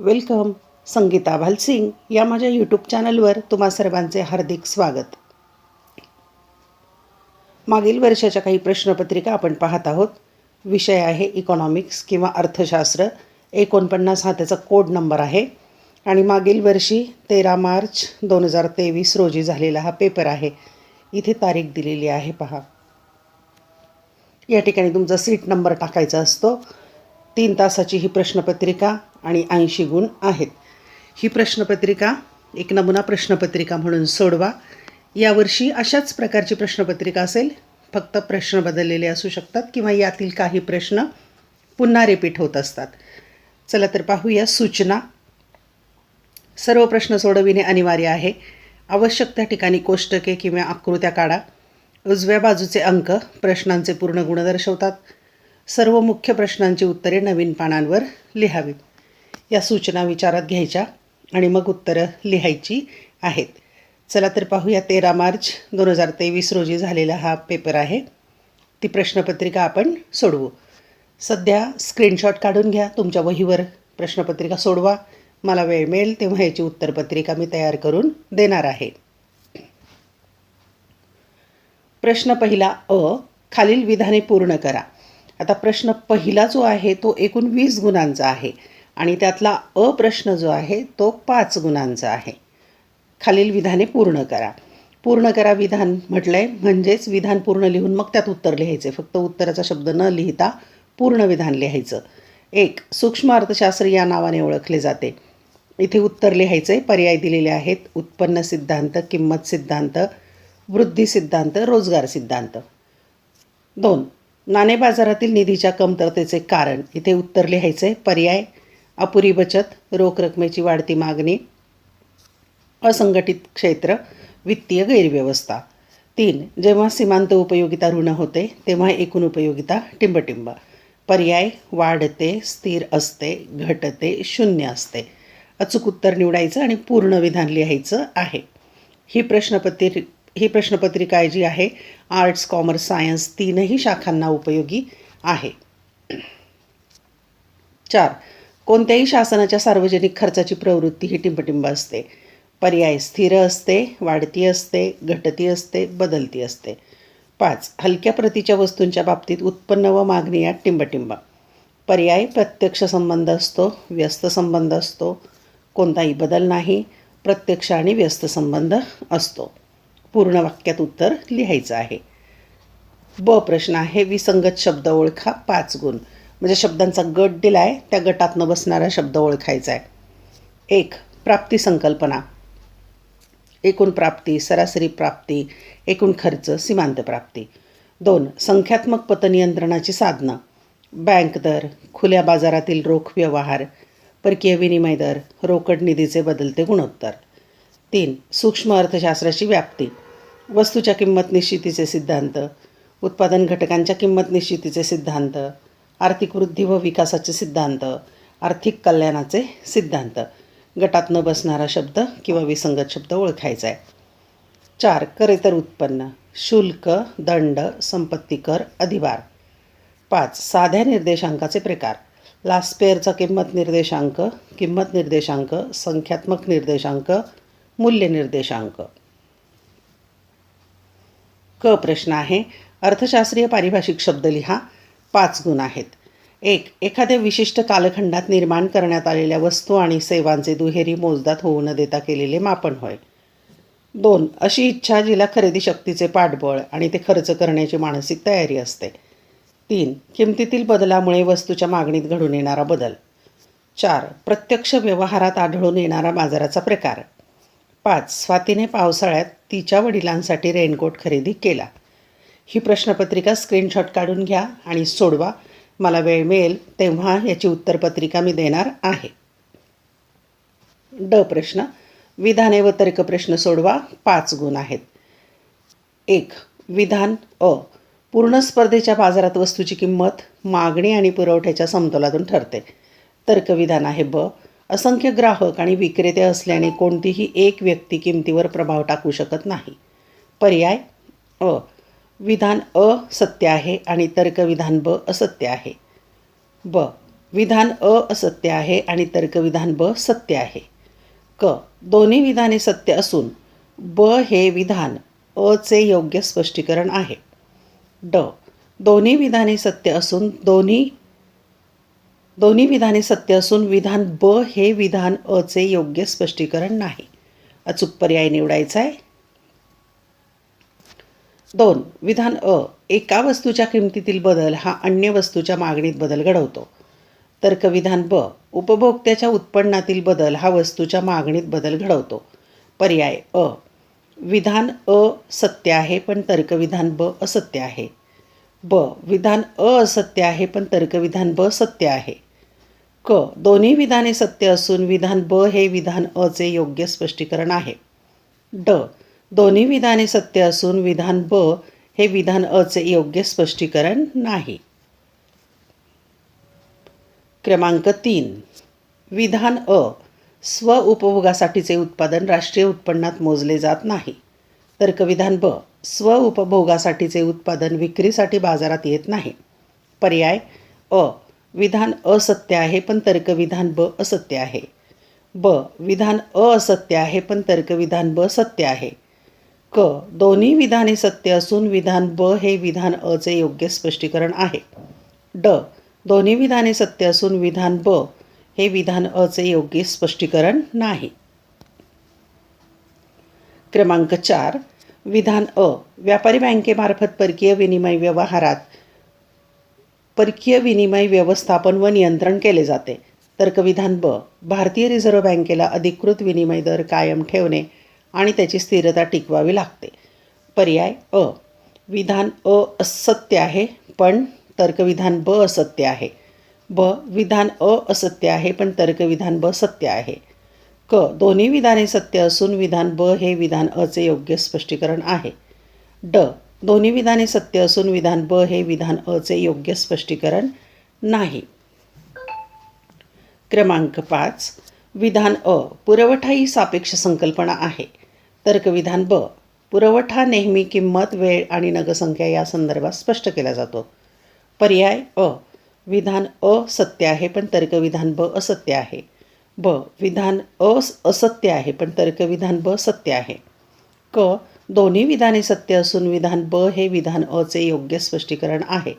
Welcome Sangeeta Bhalsingh या माझ्या YouTube चॅनलवर तुम्हा सर्वांचे हार्दिक स्वागत. मागील वर्षाच्या काही प्रश्नपत्रिका आपण पाहत आहोत. विषय आहे इकॉनॉमिक्स किंवा अर्थशास्त्र. एकोणपन्नास हा त्याचा कोड नंबर आहे. आणि मागील वर्षी तेरा मार्च दोन हजार तेवीस रोजी झालेला हा पेपर आहे. इथे तारीख दिलेली आहे पहा. या ठिकाणी तुमचा सीट नंबर टाकायचा असतो. तीन तासाची ही प्रश्नपत्रिका. आणि ऐंशी गुण आहेत. ही प्रश्नपत्रिका एक नमुना प्रश्नपत्रिका म्हणून सोडवा. यावर्षी अशाच प्रकारची प्रश्नपत्रिका असेल फक्त प्रश्न बदललेले असू शकतात किंवा यातील काही प्रश्न पुन्हा रिपीट होत असतात. चला तर पाहूया सूचना. सर्व प्रश्न सोडविणे अनिवार्य आहे. आवश्यक त्या ठिकाणी कोष्टके किंवा आकृत्या काढा. उजव्या बाजूचे अंक प्रश्नांचे पूर्ण गुण दर्शवतात. सर्व मुख्य प्रश्नांची उत्तरे नवीन पानांवर लिहावीत. या सूचना विचारात घ्यायच्या आणि मग उत्तरं लिहायची आहेत. चला तर पाहूया तेरा मार्च दोन हजार तेवीस रोजी झालेला हा पेपर आहे. ती प्रश्नपत्रिका आपण सोडवू. सध्या स्क्रीनशॉट काढून घ्या तुमच्या वहीवर प्रश्नपत्रिका सोडवा. मला वेळ मिळेल तेव्हा याची उत्तरपत्रिका मी तयार करून देणार आहे. प्रश्न पहिला अ खालील विधाने पूर्ण करा. आता प्रश्न पहिला जो आहे तो एकूण वीस गुणांचा आहे. आणि त्यातला अ प्रश्न जो आहे तो पाच गुणांचा आहे. खालील विधाने पूर्ण करा. पूर्ण करा विधान म्हटलं आहे म्हणजेच विधान पूर्ण लिहून मग त्यात उत्तर लिहायचे. फक्त उत्तराचा शब्द न लिहिता पूर्ण विधान लिहायचं. एक सूक्ष्म अर्थशास्त्र या नावाने ओळखले जाते. इथे उत्तर लिहायचे पर्याय दिलेले आहेत. उत्पन्न सिद्धांत किंमत सिद्धांत वृद्धी सिद्धांत रोजगार सिद्धांत. दोन नाणे बाजारातील निधीच्या कमतरतेचे कारण. इथे उत्तर लिहायचे पर्याय अपुरी बचत रोख रकमेची वाढती मागणी असंघटित क्षेत्र वित्तीय गैरव्यवस्था. तीन जेव्हा सीमांत उपयोगिता ऋण होते तेव्हा एकूण उपयोगिता टिंबटिंब. पर्याय वाढते स्थिर असते घटते शून्य असते. अचूक उत्तर निवडायचं आणि पूर्ण विधान लिहायचं आहे. ही प्रश्नपत्री ही प्रश्नपत्रिका जी आहे आर्ट्स कॉमर्स सायन्स तीनही शाखांना उपयोगी आहे. चार कोणत्याही शासनाच्या सार्वजनिक खर्चाची प्रवृत्ती ही टिंबटिंब असते. पर्याय स्थिर असते वाढती असते घटती असते बदलती असते. पाच हलक्या प्रतीच्या वस्तूंच्या बाबतीत उत्पन्न व मागणी यात टिंबटिंब. पर्याय प्रत्यक्ष संबंध असतो व्यस्त संबंध असतो. कोणताही बदल नाही प्रत्यक्ष आणि व्यस्त संबंध असतो. पूर्ण वाक्यात उत्तर लिहायचं आहे. ब प्रश्न आहे विसंगत शब्द ओळखा पाच गुण. म्हणजे शब्दांचा गट दिला आहे त्या गटातनं बसणारा शब्द ओळखायचा आहे. एक प्राप्ती संकल्पना. एकूण प्राप्ती सरासरी प्राप्ती एकूण खर्च सीमांत प्राप्ती. दोन संख्यात्मक पतनियंत्रणाची साधनं. बँक दर खुल्या बाजारातील रोख व्यवहार परकीय विनिमय दर रोकड निधीचे बदलते गुणोत्तर. तीन सूक्ष्म अर्थशास्त्राची व्याप्ती. वस्तूच्या किंमत निश्चितीचे सिद्धांत उत्पादन घटकांच्या किंमत निश्चितीचे सिद्धांत आर्थिक वृद्धी व विकासाचे सिद्धांत आर्थिक कल्याणाचे सिद्धांत. गटात न बसणारा शब्द किंवा विसंगत शब्द ओळखायचा आहे चार करेतर उत्पन्न. शुल्क दंड संपत्ती कर अधिभार. पाच साध्या निर्देशांकाचे प्रकार. लास्पेअरचा किंमत निर्देशांक किंमत निर्देशांक संख्यात्मक निर्देशांक मूल्य निर्देशांक. क प्रश्न आहे. अर्थशास्त्रीय पारिभाषिक शब्द लिहा. पाच गुण आहेत. एक एखाद्या विशिष्ट कालखंडात निर्माण करण्यात आलेल्या वस्तू आणि सेवांचे दुहेरी मोजदात होऊ न देता केलेले मापन होय. दोन अशी इच्छा जिला खरेदी शक्तीचे पाठबळ आणि ते खर्च करण्याची मानसिक तयारी असते. तीन किमतीतील बदलामुळे वस्तूच्या मागणीत घडून येणारा बदल. चार प्रत्यक्ष व्यवहारात आढळून येणारा बाजाराचा प्रकार. पाच स्वातीने पावसाळ्यात तिच्या वडिलांसाठी रेनकोट खरेदी केला. ही प्रश्नपत्रिका स्क्रीनशॉट काढून घ्या आणि सोडवा. मला वेळ मिळेल तेव्हा याची उत्तरपत्रिका मी देणार आहे. ड प्रश्न. विधाने व तर्क प्रश्न सोडवा. पाच गुण आहेत. एक. विधान अ. पूर्ण स्पर्धेच्या बाजारात वस्तूची किंमत मागणी आणि पुरवठ्याच्या समतोलातून ठरते. तर्कविधान आहे ब. असंख्य ग्राहक आणि विक्रेते असल्याने कोणतीही एक व्यक्ती किमतीवर प्रभाव टाकू शकत नाही. पर्याय अ. विधान अ सत्य आहे आणि तर्कविधान ब असत्य आहे. ब. विधान अ असत्य आहे आणि तर्कविधान ब सत्य आहे. क. दोन्ही विधाने सत्य असून ब हे विधान अचे योग्य स्पष्टीकरण आहे. ड. दोन्ही विधाने सत्य असून दोन्ही दोन्ही विधाने सत्य असून विधान ब हे विधान अचे योग्य स्पष्टीकरण नाही. अचूक पर्याय निवडायचा आहे दोन विधान अ एका वस्तूच्या किमतीतील बदल हा अन्य वस्तूच्या मागणीत बदल घडवतो. तर्कविधान ब उपभोक्त्याच्या उत्पन्नातील बदल हा वस्तूच्या मागणीत बदल घडवतो. पर्याय अ विधान अ सत्य आहे पण तर्कविधान ब असत्य आहे. ब विधान अ असत्य आहे पण तर्कविधान ब सत्य आहे. क दोन्ही विधाने सत्य असून विधान ब हे विधान अचे योग्य स्पष्टीकरण आहे. ड दोन्ही विधाने सत्य असून विधान ब हे विधान अचे योग्य स्पष्टीकरण नाही. क्रमांक तीन. विधान अ स्व उपभोगासाठीचे उत्पादन राष्ट्रीय उत्पन्नात मोजले जात नाही. तर्कविधान ब स्व उपभोगासाठीचे उत्पादन विक्रीसाठी बाजारात येत नाही. पर्याय अ. विधान असत्य आहे पण तर्कविधान ब असत्य आहे. ब. विधान अ असत्य आहे पण तर्कविधान ब सत्य आहे. क. दोन्ही विधाने सत्य असून विधान ब हे विधान अचे योग्य स्पष्टीकरण आहे. ड. दोन्ही विधाने सत्य असून विधान ब हे विधान अचे योग्य स्पष्टीकरण नाही. क्रमांक चार. विधान अ. व्यापारी बँकेमार्फत परकीय विनिमय व्यवहारात परकीय विनिमय व्यवस्थापन व नियंत्रण केले जाते. तर्कविधान ब. भारतीय रिझर्व्ह बँकेला अधिकृत विनिमय दर कायम ठेवणे आणि त्याची स्थिरता टिकवावी लागते. पर्याय अ. विधान अ असत्य आहे पण तर्कविधान ब असत्य आहे. ब. विधान अ असत्य आहे पण तर्कविधान ब सत्य आहे. क. दोन्ही विधाने सत्य असून विधान ब हे विधान अचे योग्य स्पष्टीकरण आहे. ड. दोन्ही विधाने सत्य असून विधान ब हे विधान अचे योग्य स्पष्टीकरण नाही. क्रमांक पाच. विधान अ. पुरवठा ही सापेक्ष संकल्पना आहे. तर्कविधान ब. पुरवठा नेहमी किंमत वेळ आणि नगसंख्या या संदर्भात स्पष्ट केला जातो. पर्याय अ. विधान अ सत्य आहे पण तर्कविधान ब असत्य आहे. ब. विधान अ असत्य आहे पण तर्कविधान ब सत्य आहे. क. दोन्ही विधाने सत्य असून विधान ब हे विधान अचे योग्य स्पष्टीकरण आहे.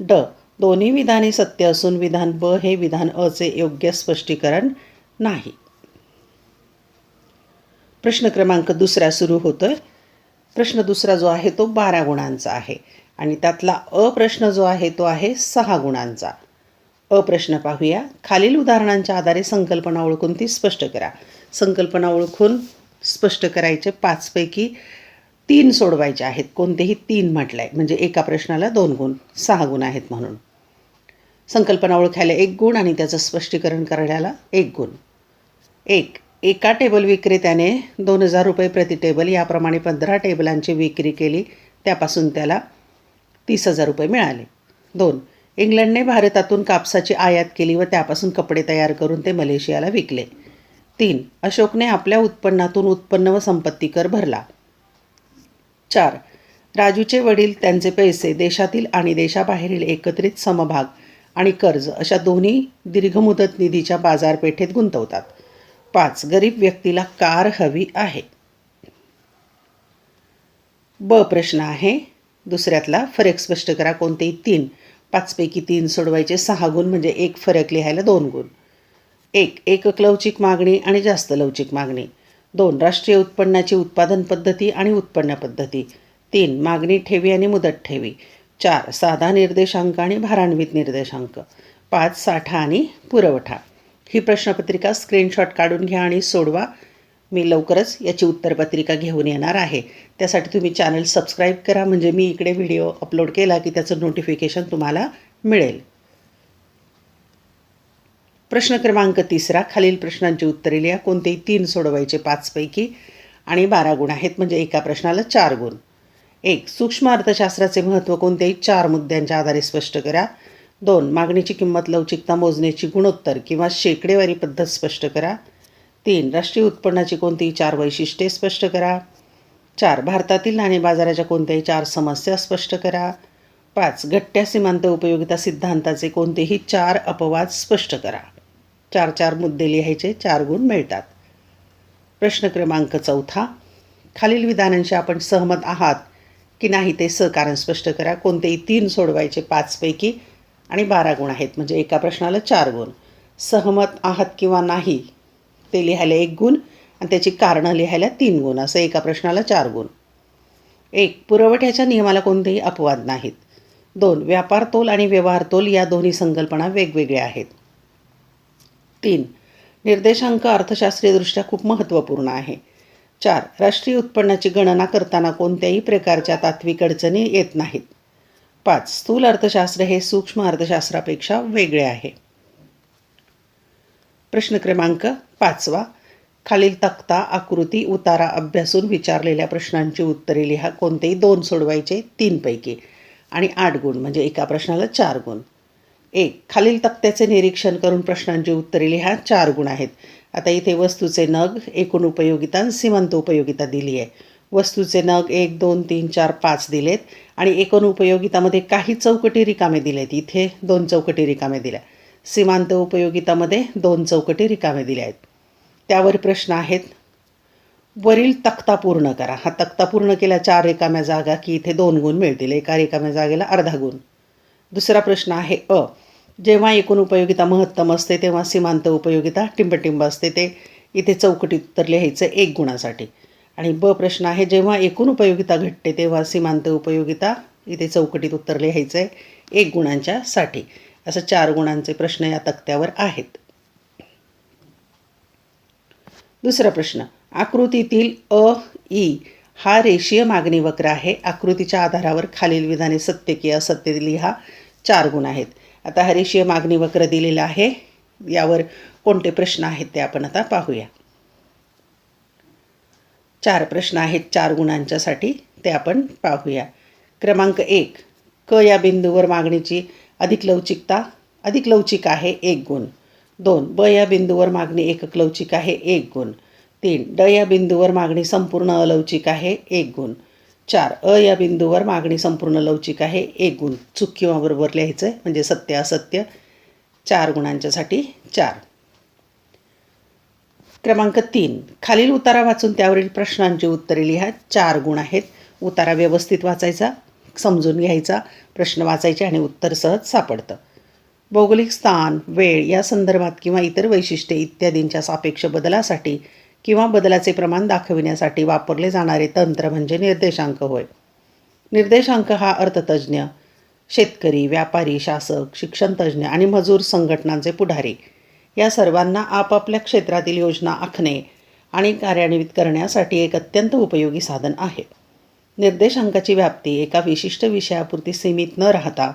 ड. दोन्ही विधाने सत्य असून विधान ब हे विधान अचे योग्य स्पष्टीकरण नाही. प्रश्न क्रमांक दुसरा सुरू होतोय. प्रश्न दुसरा जो आहे तो बारा गुणांचा आहे आणि त्यातला अ प्रश्न जो आहे तो आहे सहा गुणांचा. अ प्रश्न पाहूया. खालील उदाहरणांच्या आधारे संकल्पना ओळखून ती स्पष्ट करा. संकल्पना ओळखून स्पष्ट करायचे पाचपैकी तीन सोडवायचे आहेत. कोणतेही तीन म्हटलं आहे म्हणजे एका प्रश्नाला दोन गुण सहा गुण आहेत म्हणून. संकल्पना ओळखायला एक गुण आणि त्याचं स्पष्टीकरण करण्याला एक गुण. एक. एका टेबल विक्रेत्याने दोन हजार रुपये प्रति टेबल याप्रमाणे पंधरा टेबलांची विक्री केली. त्यापासून त्याला तीस हजार रुपये मिळाले. दोन इंग्लंडने भारतातून कापसाची आयात केली व त्यापासून कपडे तयार करून ते मलेशियाला विकले. तीन अशोकने आपल्या उत्पन्नातून उत्पन्न व संपत्ती कर भरला. चार राजूचे वडील त्यांचे पैसे देशातील आणि देशाबाहेरील एकत्रित समभाग आणि कर्ज अशा दोन्ही दीर्घमुदत निधीच्या बाजारपेठेत गुंतवतात. पाच गरीब व्यक्तीला कार हवी आहे. ब प्रश्न आहे दुसऱ्यातला फरक स्पष्ट करा कोणतेही तीन. पाचपैकी तीन सोडवायचे सहा गुण म्हणजे एक फरक लिहायला दोन गुण. एक एकक लवचिक मागणी आणि जास्त लवचिक मागणी. दोन राष्ट्रीय उत्पन्नाची उत्पादन पद्धती आणि उत्पन्न पद्धती. तीन मागणी ठेवी आणि मुदत ठेवी. चार साधा निर्देशांक आणि भारान्वित निर्देशांक. पाच साठा आणि पुरवठा. ही प्रश्नपत्रिका स्क्रीनशॉट काढून घ्या आणि सोडवा. मी लवकरच याची उत्तरपत्रिका घेऊन येणार आहे. त्यासाठी तुम्ही चॅनल सबस्क्राईब करा. म्हणजे मी इकडे व्हिडिओ अपलोड केला की त्याचं नोटिफिकेशन तुम्हाला मिळेल. प्रश्न क्रमांक तिसरा. खालील प्रश्नांची उत्तरे लिहा. कोणतेही तीन सोडवायचे पाचपैकी आणि बारा गुण आहेत. म्हणजे एका प्रश्नाला चार गुण. एक सूक्ष्म अर्थशास्त्राचे महत्त्व कोणत्याही चार मुद्द्यांच्या आधारे स्पष्ट करा. दोन मागणीची किंमत लवचिकता मोजण्याची गुणोत्तर किंवा शेकडेवारी पद्धत स्पष्ट करा. तीन राष्ट्रीय उत्पन्नाची कोणतीही चार वैशिष्ट्ये स्पष्ट करा. चार भारतातील नाणे बाजाराच्या कोणत्याही चार समस्या स्पष्ट करा. पाच गट्ट्या सीमांत उपयोगिता सिद्धांताचे कोणतेही चार अपवाद स्पष्ट करा. चार चार मुद्दे लिहायचे चार गुण मिळतात. प्रश्न क्रमांक चौथा खालील विधानांशी आपण सहमत आहात की नाही ते सहकारण स्पष्ट करा. कोणतेही तीन सोडवायचे पाचपैकी आणि बारा गुण आहेत. म्हणजे एका प्रश्नाला चार गुण. सहमत आहात किंवा नाही ते लिहायला एक गुण आणि त्याची कारणं लिहायला तीन गुण. असं एका प्रश्नाला चार गुण. एक पुरवठ्याच्या नियमाला कोणतेही अपवाद नाहीत. दोन व्यापार तोल आणि व्यवहार तोल या दोन्ही संकल्पना वेगवेगळ्या आहेत. तीन निर्देशांक अर्थशास्त्रीयदृष्ट्या खूप महत्त्वपूर्ण आहे. चार राष्ट्रीय उत्पन्नाची गणना करताना कोणत्याही प्रकारच्या तात्विक अडचणी येत नाहीत. पाच. स्थूल अर्थशास्त्र हे सूक्ष्म अर्थशास्त्रापेक्षा वेगळे आहे. प्रश्न क्रमांक पाचवा. खालील तक्ता आकृती उतारा अभ्यासून विचारलेल्या प्रश्नांची उत्तरे लिहा. कोणतेही दोन सोडवायचे तीनपैकी. आणि आठ गुण म्हणजे एका प्रश्नाला चार गुण. एक खालील तक्त्याचे निरीक्षण करून प्रश्नांची उत्तरे लिहा. चार गुण आहेत. आता इथे वस्तूचे नग एकूण उपयोगिता आणि सीमांत उपयोगिता दिली आहे. वस्तूचे नग एक दोन तीन चार पाच दिलेत. आणि एकूण उपयोगितामध्ये काही चौकटी रिकामे दिलेत. इथे दोन चौकटी रिकामे दिल्या. सीमांत उपयोगितामध्ये दोन चौकटी रिकामे दिल्या आहेत. त्यावर प्रश्न आहेत. वरील तक्ता पूर्ण करा. हा तक्ता पूर्ण केला चार रिकाम्या जागा की इथे दोन गुण मिळतील. एका रिकाम्या जागेला अर्धा गुण. दुसरा प्रश्न आहे अ. जेव्हा एकूण उपयोगिता महत्तम असते तेव्हा सीमांत उपयोगिता टिंबटिंब असते. ते इथे चौकटीत उत्तर लिहायचं एक गुणासाठी. आणि ब प्रश्न आहे जेव्हा एकूण उपयोगिता घटते तेव्हा सीमांत उपयोगिता इथे चौकटीत उत्तर लिहायचं आहे एक गुणांच्यासाठी असं चार गुणांचे प्रश्न या तक्त्यावर आहेत. दुसरा प्रश्न आकृतीतील अ ई हा रेषीय मागणी वक्र आहे आकृतीच्या आधारावर खालील विधाने सत्य की असत्य लिहा चार गुण आहेत. आता हा रेषीय मागणी वक्र दिलेला आहे यावर कोणते प्रश्न आहेत ते आपण आता पाहूया. चार प्रश्न आहेत चार गुणांच्यासाठी ते आपण पाहूया. क्रमांक एक क या बिंदूवर मागणीची अधिक लवचिकता अधिक लवचिक आहे एक गुण. दोन ब या बिंदूवर मागणी एकक लवचिक आहे एक गुण. तीन ड या बिंदूवर मागणी संपूर्ण अलवचिक आहे एक गुण. चार अ या बिंदूवर मागणी संपूर्ण लवचिक आहे एक गुण. चूक किंवा बरोबर लिहायचं आहे म्हणजे सत्य असत्य चार गुणांच्यासाठी चार. क्रमांक तीन. खालील उतारा वाचून त्यावरील प्रश्नांची उत्तरे लिहा. चार गुण आहेत. उतारा व्यवस्थित वाचायचा समजून घ्यायचा प्रश्न वाचायचे आणि उत्तर सहज सापडतं. भौगोलिक स्थान वेळ या संदर्भात किंवा इतर वैशिष्ट्ये इत्यादींच्या सापेक्ष बदलासाठी किंवा बदलाचे प्रमाण दाखविण्यासाठी वापरले जाणारे तंत्र म्हणजे निर्देशांक होय. निर्देशांक हा अर्थतज्ज्ञ शेतकरी व्यापारी शासक शिक्षणतज्ज्ञ आणि मजूर संघटनांचे पुढारी. या सर्वांना आपापल्या क्षेत्रातील योजना आखणे आणि कार्यान्वित करण्यासाठी एक अत्यंत उपयोगी साधन आहे. निर्देशांकाची व्याप्ती एका विशिष्ट विषयापुरती सीमित न राहता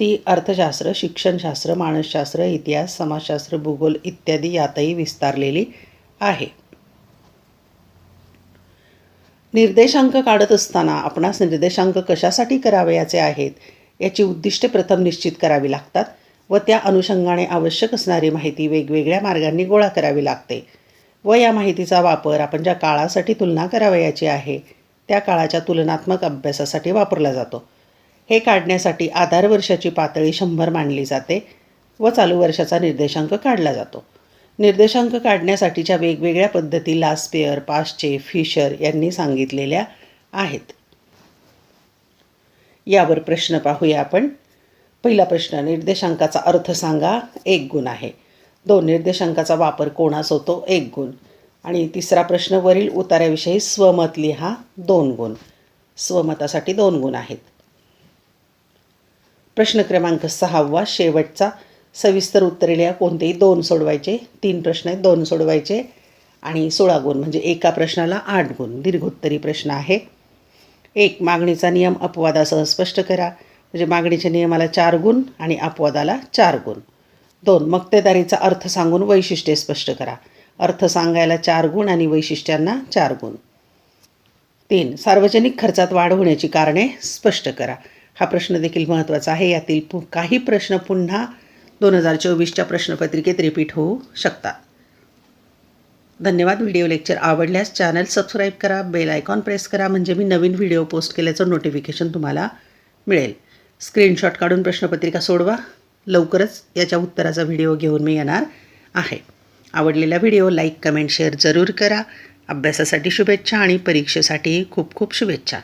ती अर्थशास्त्र शिक्षणशास्त्र मानसशास्त्र इतिहास समाजशास्त्र भूगोल इत्यादी यातही विस्तारलेली आहे. निर्देशांक काढत असताना आपणास निर्देशांक कशासाठी करावयाचे आहेत याची उद्दिष्टे प्रथम निश्चित करावी लागतात. व त्या अनुषंगाने आवश्यक असणारी माहिती वेगवेगळ्या मार्गांनी गोळा करावी लागते. व या माहितीचा वापर आपण ज्या काळासाठी तुलना करावयाची आहे त्या काळाच्या तुलनात्मक अभ्यासासाठी वापरला जातो. हे काढण्यासाठी आधार वर्षाची पातळी शंभर मानली जाते व चालू वर्षाचा निर्देशांक काढला जातो. निर्देशांक काढण्यासाठीच्या वेगवेगळ्या पद्धती लास्पेअर पाश्चे फिशर यांनी सांगितलेल्या आहेत. यावर प्रश्न पाहूया आपण. पहिला प्रश्न निर्देशांकाचा अर्थ सांगा एक गुण आहे. दोन निर्देशांकाचा वापर कोणास होतो? एक गुण. आणि तिसरा प्रश्न वरील उतार्याविषयी स्वमत लिहा दोन गुण. स्वमतासाठी दोन गुण आहेत. प्रश्न क्रमांक सहावा शेवटचा. सविस्तर उत्तरे लिहा कोणतेही दोन सोडवायचे तीन प्रश्न आहेत दोन सोडवायचे. आणि सोळा गुण म्हणजे एका प्रश्नाला आठ गुण दीर्घोत्तरी प्रश्न आहे. एक मागणीचा नियम अपवादासह स्पष्ट करा. म्हणजे मागणीच्या नियमाला चार गुण आणि अपवादाला चार गुण. दोन मक्तेदारीचा अर्थ सांगून वैशिष्ट्ये स्पष्ट करा. अर्थ सांगायला चार गुण आणि वैशिष्ट्यांना चार गुण. तीन सार्वजनिक खर्चात वाढ होण्याची कारणे स्पष्ट करा. हा प्रश्न देखील महत्त्वाचा आहे. यातील पु काही प्रश्न पुन्हा दोन हजार चोवीसच्या प्रश्नपत्रिकेत रिपीट होऊ शकतात. धन्यवाद. व्हिडिओ लेक्चर आवडल्यास चॅनल सबस्क्राईब करा बेल आयकॉन प्रेस करा म्हणजे मी नवीन व्हिडिओ पोस्ट केल्याचं नोटिफिकेशन तुम्हाला मिळेल. स्क्रीनशॉट काढून प्रश्नपत्रिका सोडवा. लवकरच याच्या उत्तराचा व्हिडिओ घेऊन मी येणार आहे. आवडलेला व्हिडिओ लाईक कमेंट शेअर जरूर करा. अभ्यासासाठी शुभेच्छा आणि परीक्षेसाठी खूप खूप शुभेच्छा.